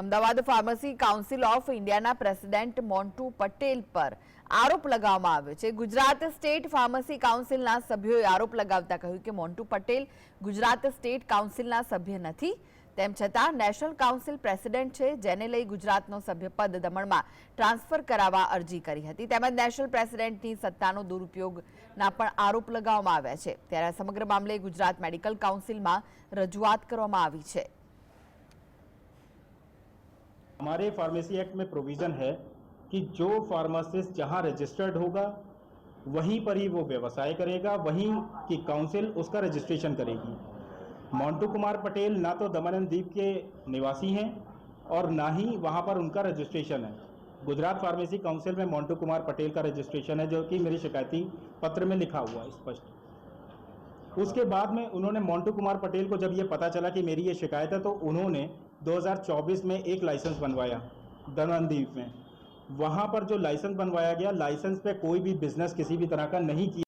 Ahmedabad pharmacy council of ઇન્ડિયાના president Montu Patel પર આરોપ લગાવવામાં આવ્યો છે. ગુજરાત સ્ટેટ ફાર્મસી કાઉન્સિલના સભ્યોએ આરોપ લગાવતા કહ્યું કે મોન્ટુ પટેલ ગુજરાત સ્ટેટ કાઉન્સિલના સભ્ય નથી. તેમ છતાં નેશનલ કાઉન્સિલ પ્રેસિડેન્ટ છે, જેને લઈ ગુજરાતનો સભ્યપદ દમણમાં ટ્રાન્સફર કરાવવા અરજી કરી હતી. તેમજ નેશનલ પ્રેસિડેન્ટની સત્તાનો દુરુપયોગના પણ આરોપ લગાવવામાં આવ્યા છે. ત્યારે સમગ્ર મામલે ગુજરાત મેડિકલ કાઉન્સિલમાં રજૂઆત કરવામાં આવી છે. हमारे फार्मेसी एक्ट में प्रोविज़न है कि जो फार्मासिस्ट जहाँ रजिस्टर्ड होगा, वहीं पर ही वो व्यवसाय करेगा, वहीं की काउंसिल उसका रजिस्ट्रेशन करेगी। मोंटू कुमार पटेल ना तो दमन दीप के निवासी हैं और ना ही वहाँ पर उनका रजिस्ट्रेशन है। गुजरात फार्मेसी काउंसिल में मोंटू कुमार पटेल का रजिस्ट्रेशन है, जो कि मेरे शिकायती पत्र में लिखा हुआ है, स्पष्ट। उसके बाद में उन्होंने मोंटू कुमार पटेल को जब ये पता चला कि मेरी ये शिकायत है तो उन्होंने 2024 में एक लाइसेंस बनवाया दमनदीप में। वहाँ पर जो लाइसेंस बनवाया गया लाइसेंस पे कोई भी बिज़नेस किसी भी तरह का नहीं किया